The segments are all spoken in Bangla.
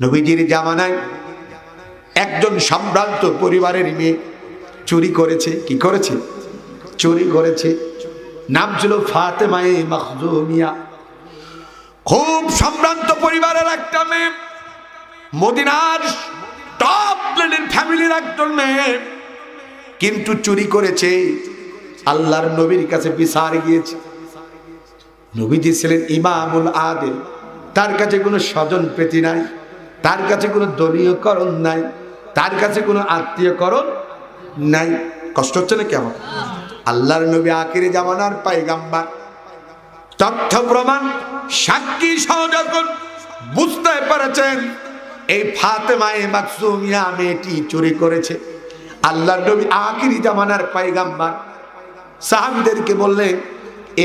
নবীজির জামানায় একজন সম্ভ্রান্ত পরিবারের মেয়ে চুরি করেছে। কি করেছে? চুরি করেছে। নাম ছিল ফাতেমায়ে মখজুমিয়া। খুব সম্ভ্রান্ত পরিবারের একটা মেয়ে, মদিনার টপ লেনের ফ্যামিলির একজন মেয়ে, কিন্তু চুরি করেছে। আল্লাহর নবীর কাছে বিচার গিয়েছে। নবীজি ছিলেন ইমামুল আদিল। তার কাছে কোনো স্বজন প্রীতি নাই। তার কাছে কোনো দলীয়করণ নাই, তার কাছে কোনো আত্মীয়করণ নাই। কষ্ট হচ্ছে না কেমন আল্লাহর নবী আকিরে জামানার পাইগাম্বার। তথ্য প্রমাণ, সাক্ষী সহ যখন বুঝতে পেরেছেন, এই ফাতেমায়ে মাকসুমিয়া মেয়েটি চুরি করেছে। আল্লাহর নবী আকিরি জামানার পাইগাম্বার। সাহাবিদেরকে বললেন,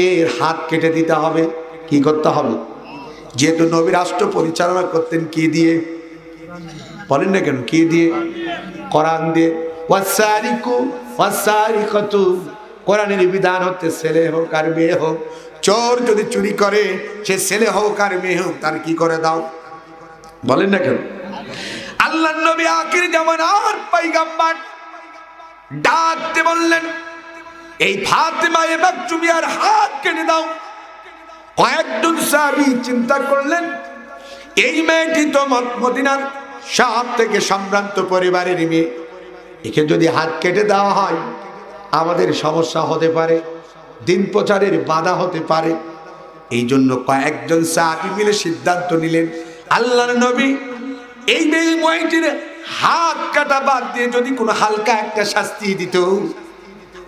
এর হাত কেটে দিতে হবে, কি করতে হবে? যেহেতু নবী রাষ্ট্র পরিচালনা করতেন কি দিয়ে? বলেন না কেন, কি দিয়ে? কোরআন দিয়ে। কোরআনের বিধান হচ্ছে ছেলে হোক আর মেয়ে হোক। চোর যদি চুরি করে, সে ছেলে হোক আর মেয়ে হোক, তার কি করে দাও? বলেন না কেন? আল্লাহ নবী আখির জামানার পাইগাম্বার ডাকতে বললেন, এই ফাতেমা এবার তুমি আর হাত কেটে দাও। কয়েকজন সাহাবি চিন্তা করলেন, এই মেয়েটি তো মদিনার সাহাব থেকে সম্ভ্রান্ত পরিবারের মেয়ে। একে যদি হাত কেটে দেওয়া হয়, আমাদের সমস্যা হতে পারে, দিন প্রচারের বাধা হতে পারে। এই জন্য কয়েকজন সাহাবি মিলে সিদ্ধান্ত নিলেন, আল্লাহর নবী, এই মেয়ে মেয়েটির হাত কাটা বাদ দিয়ে যদি কোনো হালকা একটা শাস্তি দিত,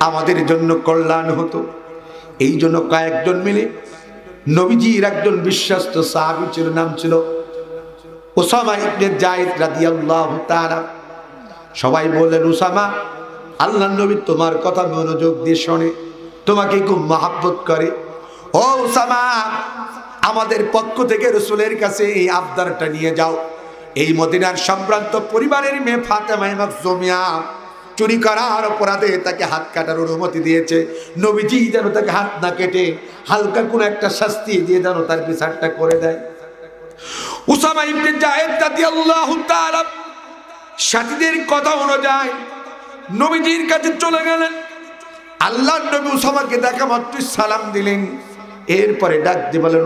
আমাদের জন্য কল্যাণ হতো। এই জন্য কয়েকজন মিলে নবীজির একজন বিশ্বস্ত সাহাবি ছিল, নাম ছিল ওসামা ইবনে জায়েদ রাদিয়াল্লাহু তাআলা। সবাই বললেন ওসামা আল্লাহ নবী তোমার কথা মনোযোগ দিয়ে শোনে, তোমাকে খুব মহাব্বত করে। ও উসামা, আমাদের পক্ষ থেকে রসুলের কাছে এই আবদারটা নিয়ে যাও। এই মদিনার সম্ভ্রান্ত পরিবারের মেয়ে ফাতেমা মাকজুমিয়া চুরি করার অপরাধে তাকে হাত কাটার অনুমতি দিয়েছে। নবীজি যেন তাকে হাত না কেটে হালকা কোনো একটা শাস্তি দিয়ে যেন তার বিচারটা করে দেয়। কথা নবীজির কাছে চলে গেলেন। সালাম দিলেন। এরপরে বলেন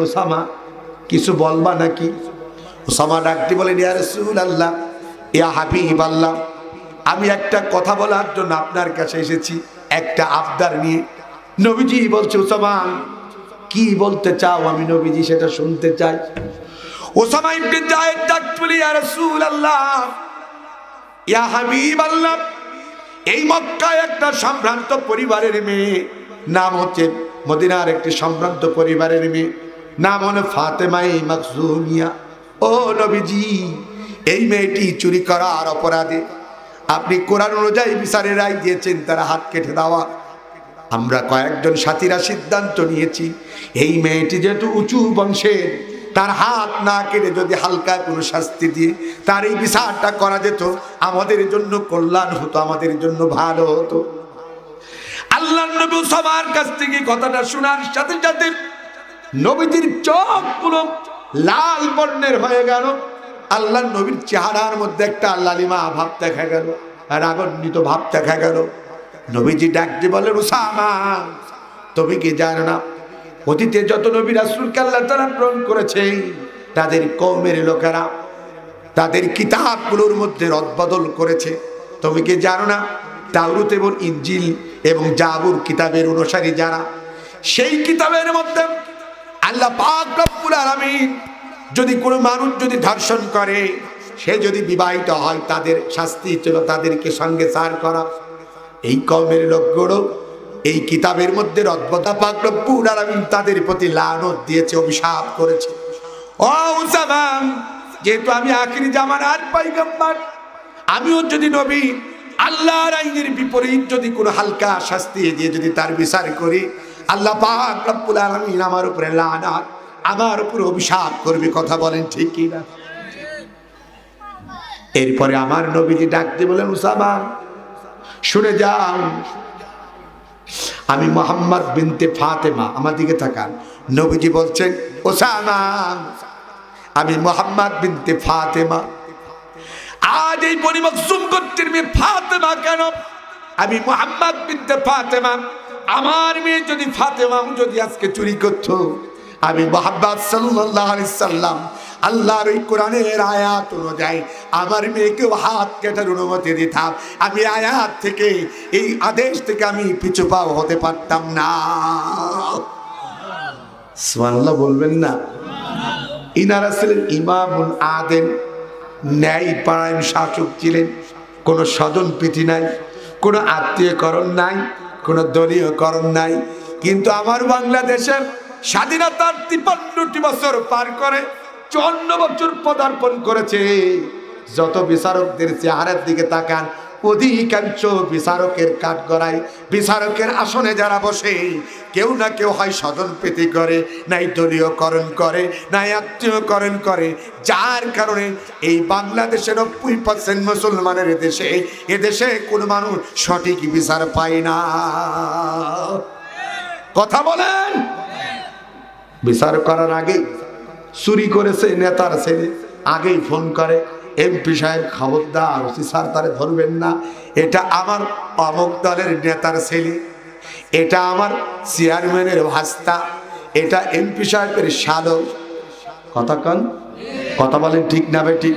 কিছু বলবা নাকি? উসামা ডাক দিয়ে বলেন, ইয়া হাবিব আল্লাহ আমি একটা কথা বলার জন্য আপনার কাছে এসেছি, একটা আবদার নিয়ে। নবীজি বলছে উসামা কি বলতে চাও আমি নবীজি সেটা শুনতে চাই। ওসামা ইয়া এই একটা সম্ভ্রান্ত পরিবারের মেয়ে, নাম হচ্ছে মদিনার একটি পরিবারের মেয়ে, নাম ও নবীজি, এই মেয়েটি চুরি করার অপরাধে আপনি কোরআন অনুযায়ী বিচারের রায় দিয়েছেন, তারা হাত কেটে দেওয়া। আমরা কয়েকজন সাথীরা সিদ্ধান্ত নিয়েছি, এই মেয়েটি যেহেতু উঁচু বংশের, তার হাত না কেটে যদি হালকা কোনো শাস্তি দিয়ে তার এই বিচারটা করা যেত, আমাদের জন্য কল্যাণ হতো, আমাদের জন্য ভালো হতো। আল্লাহ নবী সবার কাছ থেকে কথাটা শোনার সাথে সাথে নবীজির চোখ পুরো লাল বর্ণের হয়ে গেল। আল্লাহ নবীর চেহারার মধ্যে একটা লালিমা ভাব দেখা গেল, রাগান্বিত ভাব দেখা গেল। নবীজি ডাকতে বলে উসামা, তুমি কি জানো না, অতীতে যত নবী রাসুলকে আল্লাহ তারা প্রেরণ করেছে, তাদের কৌমের লোকেরা তাদের কিতাবগুলোর মধ্যে রদবদল করেছে। তুমি কি জানো না, তাওরুত এবং ইঞ্জিল এবং জাবুর কিতাবের অনুসারী যারা, সেই কিতাবের মধ্যে আল্লাহ পাক রব্বুল আলামিন যদি কোনো মানুষ যদি ধর্ষণ করে, সে যদি বিবাহিত হয়, তাদের শাস্তি ছিল তাদেরকে সঙ্গে সার করা। এই কমের লোকগুলো এই কিতাবের মধ্যে রদ্বতা পাক রব্বুল আলামিন তাদের প্রতি লানত দিয়েছে, অভিশাপ করেছে। ও উসামা যেহেতু আমি আখিরি জামানার পাইগাম্বার আমিও যদি নবী, আল্লাহর আইনের বিপরীত যদি কোনো হালকা শাস্তি দিয়ে যদি তার বিচার করি, আল্লাহ পাক রব্বুল আলামিন আমার উপরে লানাত আমার উপরে অভিশাপ করবে কথা বলেন, ঠিক কি না? এরপরে আমার নবীজি ডাকতে বলেন, উসামা, শুনে যাও। আমি মোহাম্মদ বিনতে ফাতেমা, আমার দিকে তাকান। নবীজি বলছেন ওসামা আমি মোহাম্মদ বিনতে ফাতেমা। আজ এই বনি মকসুম গোত্রের মেয়ে ফাতেমা কেন? আমি মোহাম্মদ বিনতে ফাতেমা। আমার মেয়ে যদি ফাতেমা যদি আজকে চুরি করতো আমি মোহাম্মদ সাল্লাল্লাহু আলাইহি সাল্লাম আল্লাহর ওই কোরআনের আয়াত অনুযায়ী আমার মেয়েকেও হাত কেটার অনুমতি দিতাম। আমি আয়াত থেকে, এই আদেশ থেকে আমি পিছু পাও হতে পারতাম না। সুবহানাল্লাহ বলবেন না। ইনারা ছিলেন ইমামুল আদেন ন্যায় পাড়ায়ন শাসক ছিলেন, কোনো স্বজন প্রীতি নাই, কোনো আত্মীয়করণ নাই, কোনো দলীয়করণ নাই। কিন্তু আমার বাংলাদেশের স্বাধীনতার তিপান্নটি বছর পার করে চুয়ান্ন বছর পদার্পণ করেছে। যত বিচারকদের চেহারার দিকে তাকান, অধিকাংশ বিচারকের কাঠ গড়ায় বিচারকের আসনে যারা বসে, কেউ না কেউ হয় স্বজন প্রীতি করে, নাই দলীয়করণ করে, নাই আত্মীয়করণ করে। যার কারণে এই বাংলাদেশের নব্বই পার্সেন্ট মুসলমানের দেশে এদেশে কোনো মানুষ সঠিক বিচার পায় না। কথা বলেন! বিচার করার আগে চুরি করেছে নেতার ছেলে। আগেই ফোন করে, এমপি সাহেব, খবরদার ওসি স্যার তারে ধরবেন না। এটা আমার অমুক দলের নেতার ছেলে। এটা আমার চেয়ারম্যানের ভাস্তা। এটা এমপি সাহেবের শালক কথা কন। কথা বলেন ঠিক না বেটি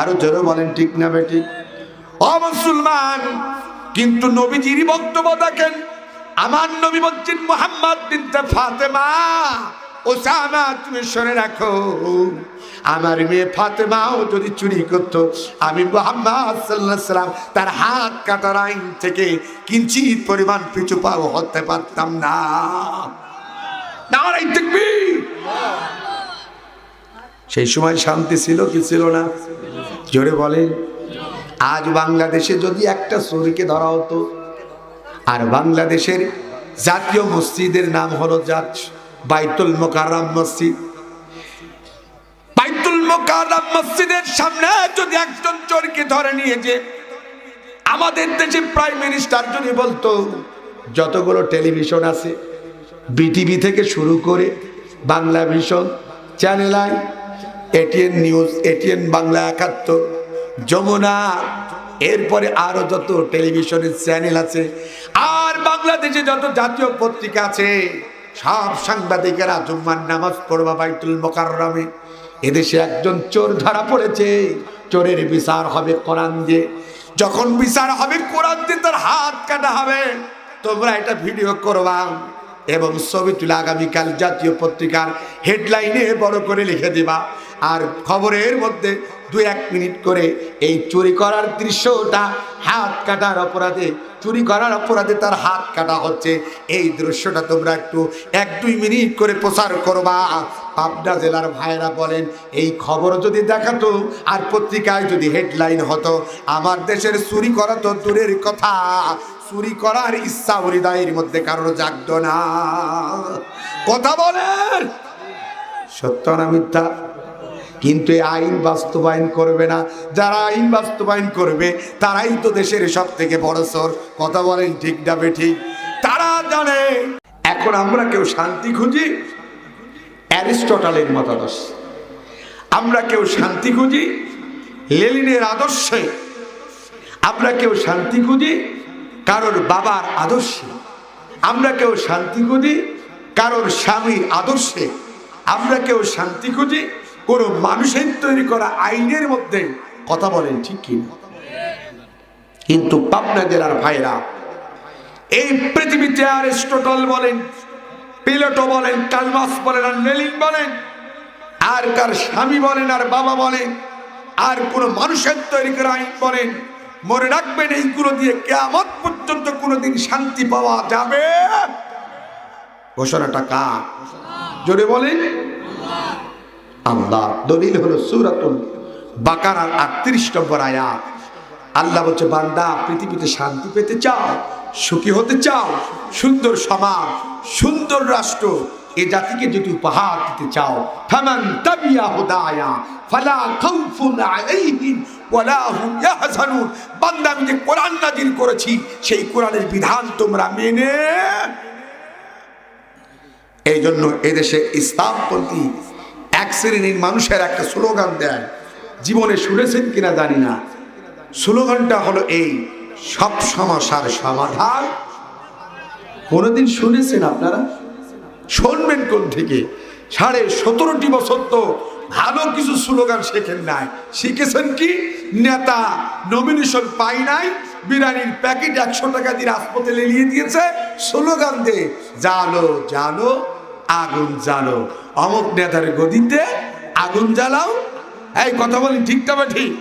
আরও জোরে বলেন ঠিক না বেটি ও মুসলমান, কিন্তু নবীজির বক্তব্য দেখেন। আমার নবী বলছেন মোহাম্মদ বিনতে ফাতেমা ওসামা, তুমি শুনে রাখো, আমার মেয়ে ফাতেমাও যদি চুরি করতো, আমি মোহাম্মদ তার হাত কাটার আইন থেকে কিঞ্চিত পরিমাণ পিছু পাও হতে পারতাম না। সেই সময় শান্তি ছিল কি ছিল না? জোরে বলেন। আজ বাংলাদেশে যদি একটা চোরকে ধরা হতো, আর বাংলাদেশের জাতীয় মসজিদের নাম হলো জাত বাইতুল মোকাররাম মসজিদ। বাইতুল মোকাররাম মসজিদের সামনে যদি একজন চোরকে ধরে নিয়ে যে আমাদের দেশে প্রাইম মিনিস্টার যদি বলতো, যতগুলো টেলিভিশন আছে, বিটিভি থেকে শুরু করে Bangla vision channel I, ATN news, ATN Bangla Ekattor, Jamuna, এরপরে আরও যত টেলিভিশনের চ্যানেল আছে, আর বাংলাদেশে যত জাতীয় পত্রিকা আছে সব সাংবাদিকেরা জুম্মার নামাজ পড়বা বাইতুল মোকাররমে। এদেশে একজন চোর ধরা পড়েছে। চোরের বিচার হবে কোরআন দিয়ে। যখন বিচার হবে কোরআন দিয়ে তার হাত কাটা হবে। তোমরা এটা ভিডিও করবা। এবং ছবি তুলে আগামীকাল জাতীয় পত্রিকার হেডলাইনে বড় করে লিখে দিবা। আর খবরের মধ্যে দু এক মিনিট করে এই চুরি করার দৃশ্যটা হাত কাটার অপরাধে, চুরি করার অপরাধে তার হাত কাটা হচ্ছে। এই দৃশ্যটা তোমরা একটু এক দুই মিনিট করে প্রচার করবা। পাবনা জেলার ভাইরা বলেন, এই খবর যদি দেখাতো আর পত্রিকায় যদি হেডলাইন হতো, আমার দেশের চুরি করা তো দূরের কথা। চুরি করার ইচ্ছা হৃদয়ের মধ্যে কারোর জাগত না। কথা বলেন! সত্য না মিথ্যা? কিন্তু এই আইন বাস্তবায়ন করবে না। যারা আইন বাস্তবায়ন করবে, তারাই তো দেশের সব থেকে বড় সর কথা বলেন ঠিক যাবে ঠিক তারা জানে। এখন আমরা কেউ শান্তি খুঁজি? অ্যারিস্টটলের মতাদর্শ। আমরা কেউ শান্তি খুঁজি? লেলিনের আদর্শে। আমরা কেউ শান্তি খুঁজি? কারোর বাবার আদর্শে। আমরা কেউ শান্তি খুঁজি? কারোর স্বামীর আদর্শে। আমরা কেউ শান্তি খুঁজি? কোনো মানুষের তৈরি করা আইনের মধ্যে কথা বলেন ঠিক কি কিন্তু পাবনা জেলার ভাইরা এই পৃথিবীতে অ্যারিস্টটল বলেন, পিলেটো বলেন, কালমাস বলেন, আর লেলিন বলেন, আর কার স্বামী বলেন, আর বাবা বলেন, আর কোন মানুষের তৈরি করা আইন বলেন, মনে রাখবেন এইগুলো দিয়ে কেমন পর্যন্ত কোনোদিন শান্তি পাওয়া যাবে। ঘোষণাটা কার? জোরে বলেন। আল্লাহ। দলিল হলো সুরাতুল বাকারার আটত্রিশ নম্বর আয়াত। আল্লাহ বলছে, বান্দা, পৃথিবীতে শান্তি পেতে চাও, সুখী হতে চাও, সুন্দর সমাজ, সুন্দর রাষ্ট্র, এ জাতিকে যদি উপহার দিতে চাও, ফামান তাবিয়া হুদায়া, ফালা খাউফুন আলাইহিম ওয়ালা হুম ইয়াহজানুন। বান্দা, আমি যে কোরআন নাজিল করেছি, সেই কোরআনের বিধান তোমরা মেনে এই জন্য এদেশে ইসলামপন্থী এক শ্রেণির মানুষের একটা স্লোগান দেয়। জীবনে শুনেছেন কিনা জানি না। স্লোগানটা হলো এই, সব সমস্যার সমাধান। কোনোদিন শুনেছেন আপনারা? শুনবেন কোন থেকে? সাড়ে সতেরোটি বছর তো ভালো কিছু স্লোগান শেখেন নাই। শিখেছেন কি? নেতা নমিনেশন পাই নাই, বিরিয়ানির প্যাকেট একশো টাকা দিয়ে রাজপথে লেলিয়ে দিয়েছে। স্লোগান দে জালো জালো আগুন জ্বালো। অমুক নেতার গদিতে আগুন জ্বালাও। এই কথা বলি ঠিকটা বা ঠিক?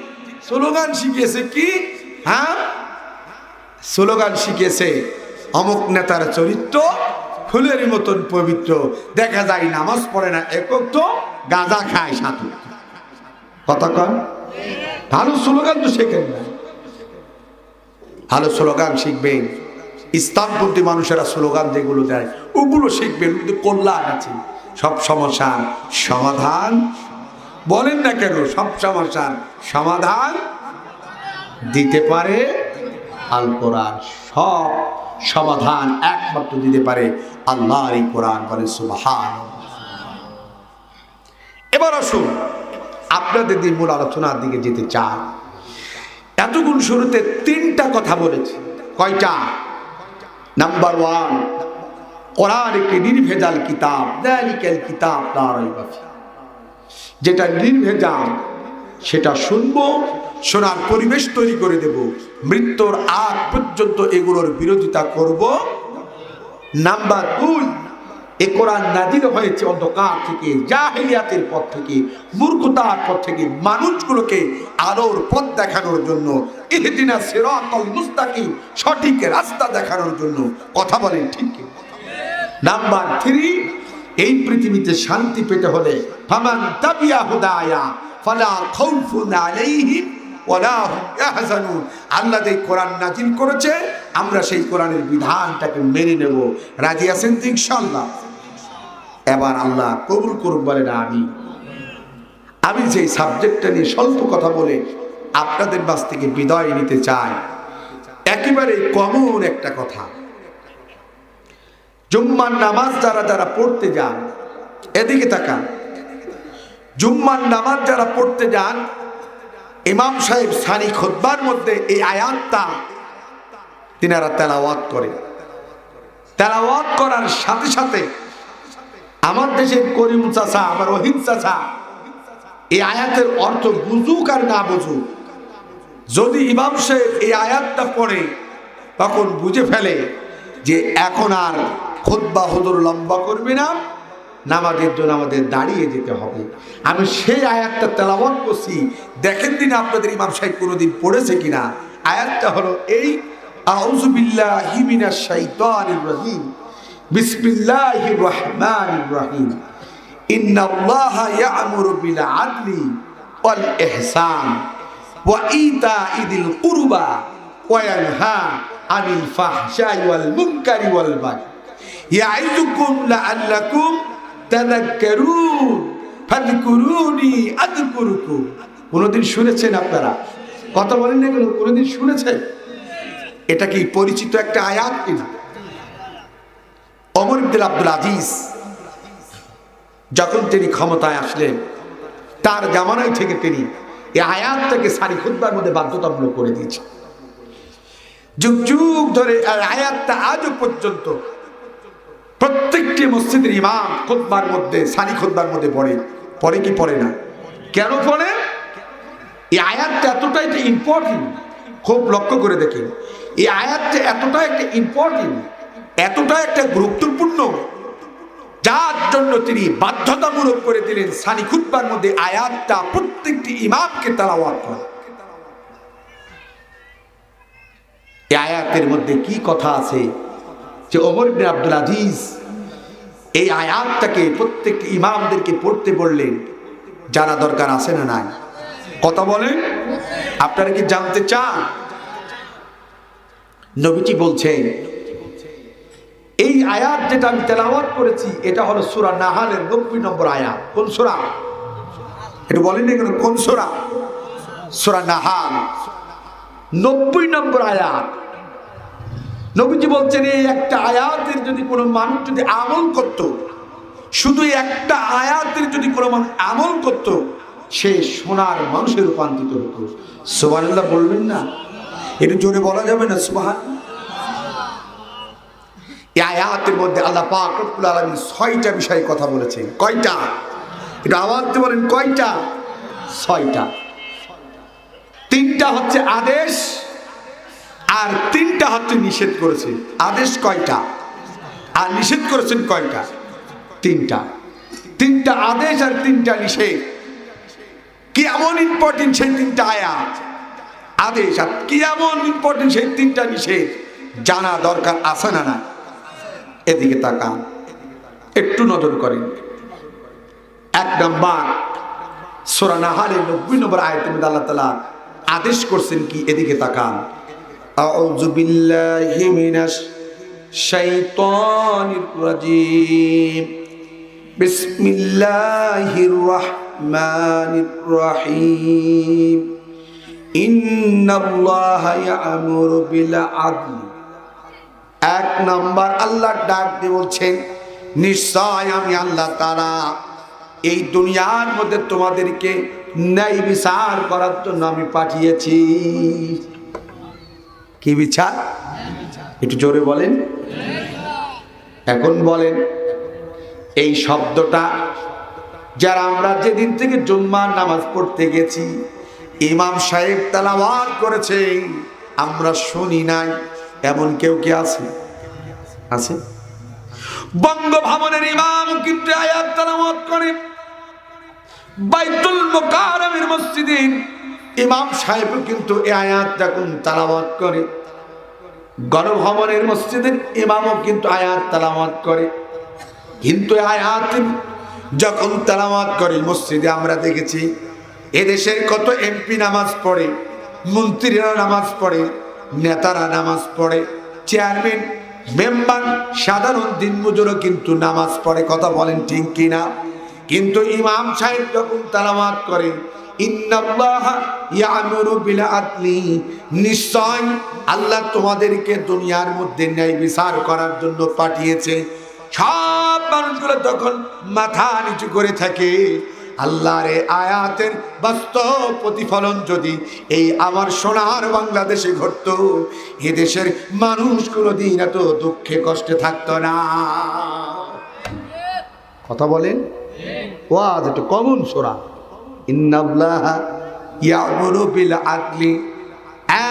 স্লোগান শিখিয়েছে কি? হ্যাঁ? স্লোগান শিখেছে অমুক নেতার চরিত্র ফুলের মতন পবিত্র। দেখা যায় নামাজ পড়ে না একক তো গাঁজা খায় সাথে। কথা কন। ভালো স্লোগান তো শেখেন না। ভালো স্লোগান শিখবেন। ইসলামপন্থী মানুষেরা স্লোগান যেগুলো দেয়, ওগুলো শিখবেন, কিন্তু কল্যাণ আছে। সব সমস্যার সমাধান বলেন না কেন, সব সমস্যার সমাধান দিতে পারে আল কোরআন। সব সমাধান একমাত্র দিতে পারে আল্লাহর এই কোরআন বলে সুবহান এবার আসুন, আপনাদের দিন মূল আলোচনার দিকে যেতে চান এতগুণ শুরুতে তিনটা কথা বলেছি। কয়টা? নাম্বার ওয়ান কোরআন একটি নির্ভেজাল কিতাব, দালিকাল কিতাব। যেটা নির্ভেজাল, সেটা শুনব, শোনার পরিবেশ তৈরি করে দেব, মৃত্যুর আগ পর্যন্ত এগুলোর বিরোধিতা করব নাম্বার দুই এ কোরআন নাজিল হয়েছে অন্ধকার থেকে, জাহিলিয়াতের পথ থেকে, মূর্খতার পথ থেকে মানুষগুলোকে আলোর পথ দেখানোর জন্য, ইহদিনা সিরাতাল মুস্তাকিম, সঠিক রাস্তা দেখানোর জন্য কথা বলেন ঠিক? নাম্বার থ্রি, এই পৃথিবীতে শান্তি পেতে হলে ফামান তাবিয়া হুদায়া, ফালা খাউফুন আলাইহিম ইয়াহজানুন। আল্লাহ যে কোরআন নাজিল করেছে, আমরা সেই কোরআনের বিধানটাকে মেনে নেব। রাজি আছেন তো ইনশাআল্লাহ? এবার আল্লাহ কবুল করুক বলে না আমি আমি যে সাবজেক্টটা নিয়ে স্বল্প কথা বলে আপনাদের বাস থেকে বিদায় নিতে চাই, একেবারে কমন একটা কথা। জুম্মার নামাজ যারা যারা পড়তে যান, এদিকে তাকান। জুম্মার নামাজ যারা পড়তে যান ইমাম সাহেব সানি খোদ্বার মধ্যে এই আয়াতটা তিনারা তেলাওয়াত করে তেলাওয়াত করার সাথে সাথে আমার দেশের করিম চাচা, আমার রহিম চাচা, এই আয়াতের অর্থ বুঝুক আর না বুঝুক, যদি ইমাম সাহেব এই আয়াতটা পড়ে, তখন বুঝে ফেলে যে এখন আর খোদ্া হদর লম্বা করবে না নামাজের জন্য আমাদের দাঁড়িয়ে যেতে হবে। আমি সেই আয়াতটা তেলাবত করছি। দেখেন দিন আপনাদের ইমাম সাহেব কোনোদিন পড়েছে কিনা? আয়াতটা হলো এই আউজুবিল্লাহি মিনাশ শাইতানির রাজিম। বিসমিল্লাহির রহমানির রহিম। ইন্নাল্লাহা ইয়া'মুরু বিল আদলি ওয়াল ইহসান ওয়া ওয়াল কোনদিন শুনেছেন আপনারা? কথা বলেন না কেন? কোনদিন শুনেছেন? এটা কি পরিচিত একটা আয়াত কিনা? অমর ইবদুল আব্দুল আজিজ যখন তিনি ক্ষমতায় আসলেন, তার জামানায় থেকে তিনি এই আয়াতটাকে সারি খুদ্বার মধ্যে বাধ্যতামূলক করে দিয়েছে যুগ যুগ ধরে আয়াতটা আজও পর্যন্ত প্রত্যেকটি মসজিদের ইমাম খুদ্বার মধ্যে সানি খুদ্বার মধ্যে পড়ে। পড়ে কি পড়ে না? কেন পড়ে? এই আয়াতটা এতটাই যে ইম্পর্টেন্ট খুব লক্ষ্য করে দেখেন এই আয়াতটা এতটা একটা ইম্পর্টেন্ট এতটা একটা গুরুত্বপূর্ণ, যার জন্য তিনি বাধ্যতামূলক করে দিলেন সানি খুতবার মধ্যে আয়াতটা প্রত্যেকটি ইমামকে তালাওয়াত করা। এই আয়াতের মধ্যে কি কথা আছে? যে ওমর ইবনে আব্দুল আজিজ এই আয়াতটাকে প্রত্যেকটি ইমামদেরকে পড়তে বললেন, জানা দরকার আছে না নাই? কথা বলেন। আপনারা কি জানতে চান? নবীজি বলছেন, এই আয়াত যেটা আমি তেলাওয়াত করেছি, এটা হলো সুরা নাহালের নব্বই নম্বর আয়াত। কোন সুরা? এটা বলেন এখানে, কোন সুরা? সুরা নাহাল। নব্বই নম্বর আয়াত। নবীজি বলছেন, এই একটা আয়াতের যদি কোনো মানুষ যদি আমল করত, শুধু একটা আয়াতের যদি কোনো মানুষ আমল করত, সে সোনার মানুষে রূপান্তরিত হতো। সোহানুল্লাহ বলবেন না? এটা জোরে বলা যাবে না? সুবাহান এই আয়াতের মধ্যে আল্লাহ পাক রব্বুল আলামিন ছয়টা বিষয়ে কথা বলেছেন। কয়টা? এটা আওয়াজ বলেন কয়টা? ছয়টা। তিনটা হচ্ছে আদেশ আর তিনটা হচ্ছে নিষেধ করেছে। আদেশ কয়টা? আর নিষেধ করেছেন কয়টা? তিনটা। তিনটা আদেশ আর তিনটা নিষেধ। কি এমন ইম্পর্টেন্ট সেই তিনটা আয়াত? আদেশ আর কি এমন ইম্পর্টেন্ট সেই তিনটা নিষেধ? জানা দরকার আছে না না এদিকে তাকান। একটু নজর করেন। এক নম্বর সোরানাহারের নব্বই নম্বর আয়তের মধ্যে আল্লাহ তালা আদেশ করছেন কি? এদিকে তাকান। আউযু বিল্লাহি মিনাশ শাইতানির রাজিম। বিসমিল্লাহির রহমানির রহিম। ইন্নাল্লাহা ইয়া'মুরু বিল আদল। এক নাম্বার আল্লাহ ডাক দিয়ে বলছেন, নিশ্চয় আমি আল্লাহ তারা এই দুনিয়ার মধ্যে তোমাদেরকে ন্যায় বিচার করার জন্য আমি পাঠিয়েছি। কি বিচার একটু জোরে বলেন। এখন বলেন, এই শব্দটা, যারা আমরা যেদিন থেকে জুম্মার নামাজ পড়তে গেছি, ইমাম সাহেব তালাওয়াত করেছে, আমরা শুনি নাই। এমন কেউ কে আছে? আছে? বঙ্গভবনের ইমাম কিন্তু আয়াত তালাওয়াত করে, বাইতুল মুকাররমের মসজিদে ইমাম সাহেব কিন্তু এই আয়াত যখন তালাওয়াত করে। গণভবনের মসজিদের ইমামও কিন্তু আয়াত তালাওয়াত করে। কিন্তু আয়াত যখন তালাওয়াত করে, মসজিদে আমরা দেখেছি, এদেশের কত এমপি নামাজ পড়ে, মন্ত্রীরা নামাজ পড়ে, নেতারা নামাজ পড়ে, চেয়ারম্যান, মেম্বার, সাধারণ দিনমজুরও কিন্তু নামাজ পড়ে, কথা বলেন ঠিক কিনা? কিন্তু ইমাম সাহেব যখন তালামাত করেন নিশ্চয় আল্লাহ তোমাদেরকে দুনিয়ার মধ্যে ন্যায় বিচার করার জন্য পাঠিয়েছে। সব মানুষগুলো তখন মাথা নিচু করে থাকে। আল্লাহর আয়াতের বাস্তব প্রতিফলন যদি এই আমার সোনার বাংলাদেশে ঘটতো এদেশের দেশের মানুষ কোনোদিন এত দুঃখে কষ্টে থাকতো না। কথা বলেন? ওয়াজ একটু কমন সোরা। ইন্নাল্লাহা ইয়ামুরু বিল আদলি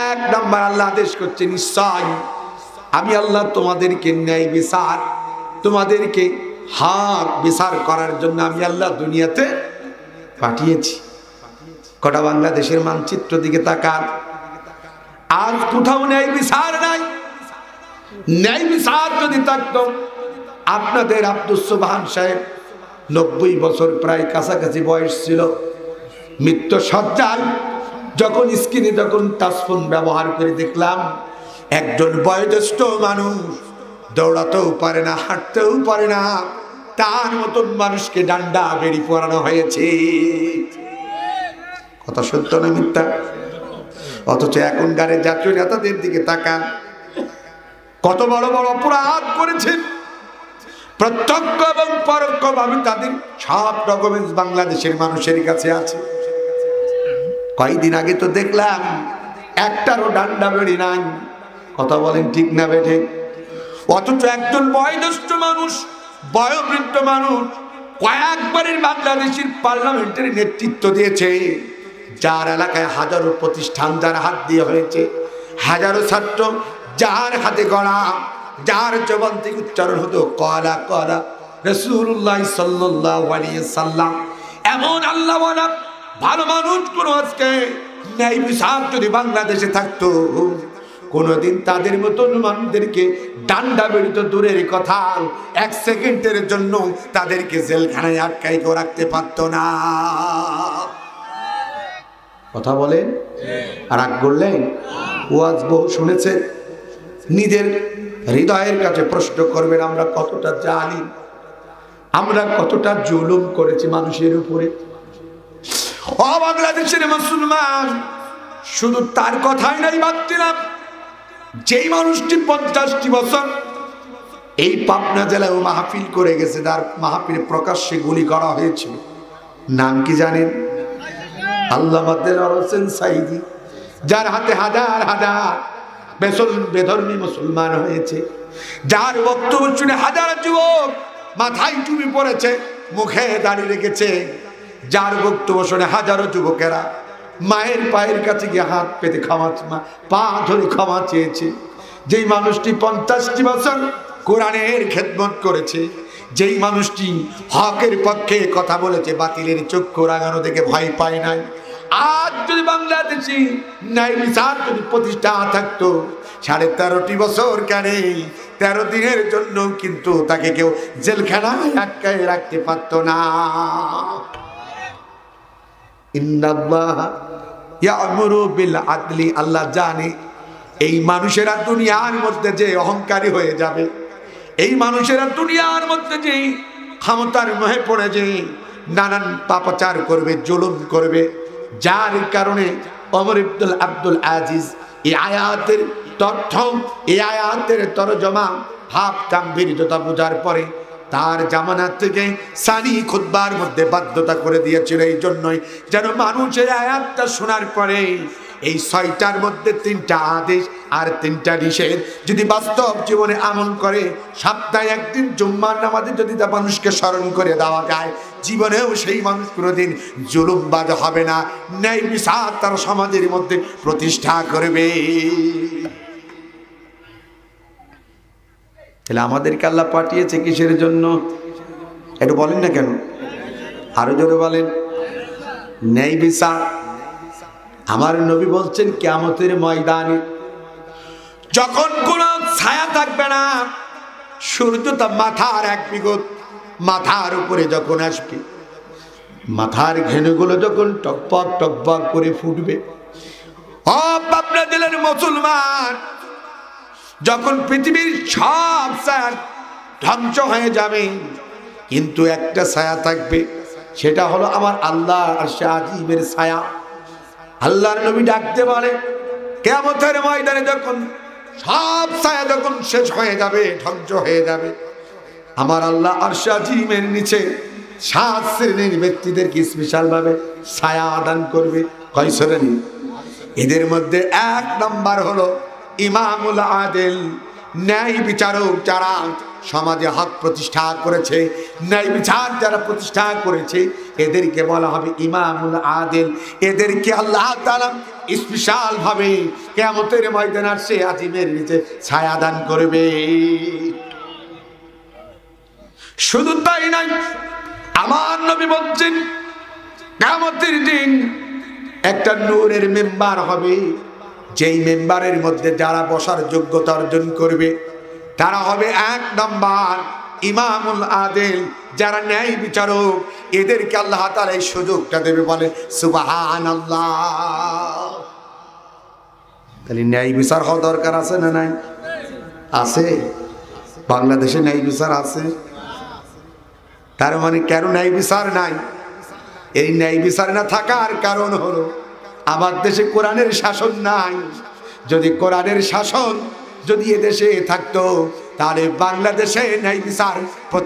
এক নাম্বার আল্লাহ আদেশ করছে নিশ্চয় আমি আল্লাহ তোমাদেরকে ন্যায় বিচার, তোমাদেরকে হাত বিচার করার জন্য আমি আল্লাহ দুনিয়াতে পাঠিয়েছি। কটা বাংলাদেশের মানচিত্র দিকে তাকান। আজ কোথাও ন্যায় বিচার নাই। ন্যায় বিচার যদি থাকতো, আপনাদের আব্দুল সুবহান সাহেব নব্বই বছর প্রায় কাছাকাছি বয়স ছিল। মৃত্যু সজ্জায় যখন স্ক্রিনে যখন টাচফোন ব্যবহার করে দেখলাম, একজন বয়োজ্যেষ্ঠ মানুষ দৌড়াতেও পারে না, হাঁটতেও পারে না। তার মতন মানুষকে ডান্ডা বেরি পরানো হয়েছে। কথা সত্য না মিথ্যা? অথচ এখনকারের জাতীয় নেতাদের দিকে তাকান। কত বড় বড় অপরাধ করেছেন। প্রত্যক্ষ এবং পরোক্ষভাবে তাদের সব ডকুমেন্টস বাংলাদেশের মানুষের কাছে আছে। কয়েকদিন আগে তো দেখলাম, একটারও ডান্ডা বেড়ি নাই। কথা বলেন ঠিক না বেঠে? অথচ একজন বয়োজ্যেষ্ঠ মানুষ, বয়োবৃদ্ধ মানুষ কয়েকবারের বাংলাদেশের পার্লামেন্টের নেতৃত্ব দিয়েছে, যার এলাকায় হাজারো প্রতিষ্ঠান যার হাত দিয়ে হয়েছে, হাজারো ছাত্র যার হাতে গড়া, যার জবান থেকে উচ্চারণ হতো, কলা কলা রসুল্লাহ সাল্লাহ সাল্লাম এমন আল্লাহ ভালো মানুষ কোনো আজকে ন্যায় বিচার যদি বাংলাদেশে থাকতো, কোনোদিন তাদের মতন মানুষদেরকে ডান্ডা বেরিত দূরের কথা, এক সেকেন্ডের জন্য তাদেরকে জেলখানায় আটকাই কেউ রাখতে পারতো না। কথা বলেন? রাগ করলেন? ওয়াজ বহু শুনেছে। নিজের হৃদয়ের কাছে প্রশ্ন করবেন, আমরা কতটা জানি? আমরা কতটা জুলুম করেছি মানুষের উপরে? ও বাংলাদেশের মুসলমান, শুধু তার কথাই নাই ভাবছিলাম যেই মানুষটি পঞ্চাশটি বছর এই পাবনা জেলায় ও মাহফিল করে গেছে, তার মাহফিলে প্রকাশ্যে গুলি করা হয়েছিল। নাম কি জানেন? আল্লাহ হোসেন সাইদি, যার হাতে হাজার হাজার বেসল বেধর্মী মুসলমান হয়েছে, যার বক্তব্য শুনে হাজার যুবক মাথায় টুপি পড়েছে, মুখে দাঁড়িয়ে রেখেছে। যার বক্তব্য শুনে হাজারো যুবকেরা মায়ের পায়ের কাছে গিয়ে হাত পেতে ক্ষমা মা- পা ধরে ক্ষমা চেয়েছে। যেই মানুষটি পঞ্চাশটি বছর কোরআনের খেদমত করেছে, যেই মানুষটি হকের পক্ষে কথা বলেছে, বাতিলের চক্ষু রাগানো দেখে ভয় পায় নাই। আজ যদি বাংলাদেশি ন্যায় বিচার যদি প্রতিষ্ঠা থাকতো, সাড়ে তেরোটি বছর কেন তেরো দিনের জন্য কিন্তু তাকে কেউ জেলখানায় আটকায় রাখতে পারতো না। আদলি আল্লাহ জানে এই মানুষেরা দুনিয়ার মধ্যে যে অহংকারী হয়ে যাবে, এই মানুষেরা দুনিয়ার মধ্যে যে ক্ষমতার মহে পড়ে যে নানান পাপাচার করবে, জুলুম করবে, যার কারণে অমর ইবদুল আব্দুল আজিজ এই আয়াতের তথ্য, এই আয়াতের তরজমা ভাব গাম্ভীর্যতা বোঝার পরে তার জামানার থেকে সানি খুদ্বার মধ্যে বাধ্যতা করে দিয়েছিল এই জন্যই যেন মানুষের আয়াতটা শোনার পরে এই ছয়টার মধ্যে তিনটা আদেশ আর তিনটা নিষেধ যদি বাস্তব জীবনে আমল করে, সপ্তাহে একদিন জুম্মার নামাজে যদি তা মানুষকে স্মরণ করে দেওয়া যায়, জীবনেও সেই মানুষ কোনোদিন জুলুমবাদ হবে না। ন্যায় বিচার তার সমাজের মধ্যে প্রতিষ্ঠা করবে। তাহলে আমাদেরকে আল্লাহ পাঠিয়েছে কিসের জন্য? একটু বলেন না কেন? আরও জোরে বলেন। ন্যায় বিচার আমার নবী বলছেন কেমতের ময়দানে যখন কোন ছায়া থাকবে না, সূর্য তা মাথার এক বিগত, মাথার উপরে যখন আসবে, মাথার ঘেনুগুলো যখন টকপক টকপক করে ফুটবে ও পাবনা দিলেন মুসলমান যখন পৃথিবীর সব ছায়া ধ্বংস হয়ে যাবে, কিন্তু একটা ছায়া থাকবে, সেটা হলো আমার আল্লাহ আর শাহিবের ছায়া। আল্লাহর নবী ডাকতে বলে কেমতের ময়দানে যখন সব ছায়া যখন শেষ হয়ে যাবে, ধ্বংস হয়ে যাবে, আমার আল্লাহ আর শাহিমের নিচে সাত শ্রেণির ব্যক্তিদেরকে স্পেশাল ভাবে ছায়া দান করবে। কয় শ্রেণি? এদের মধ্যে এক নাম্বার হলো ইমামুল আদেল ন্যায় বিচারক যারা সমাজে হক প্রতিষ্ঠা করেছে, ন্যায় বিচার যারা প্রতিষ্ঠা করেছে, এদেরকে বলা হবে ইমামুল আদেল। এদেরকে আল্লাহ তাআলা স্পেশাল ভাবে কেমতের ময়দান সে আজিমের নিচে ছায়া দান করবে। শুধু তাই নাই আমার নবী বলছেন কেমতের দিন একটা নূরের মেম্বার হবে। যেই মেম্বারের মধ্যে যারা বসার যোগ্যতা অর্জন করবে, তারা হবে এক নম্বর ইমামুল আদেল। যারা ন্যায় বিচারক, এদেরকে আল্লাহ তার এই সুযোগটা দেবে বলে সুবাহান আল্লাহ তাহলে ন্যায় বিচার হওয়া দরকার আছে না নাই? আছে। বাংলাদেশে ন্যায় বিচার আছে। তার মানে কেন ন্যায় বিচার নাই? এই ন্যায় বিচার না থাকার কারণ হলো আমার দেশে কোরআনের শাসন নাই। যদি কোরআনের শাসন যদি এদেশে থাকতো, তাহলে বাংলাদেশে নাই বিচার প্রতি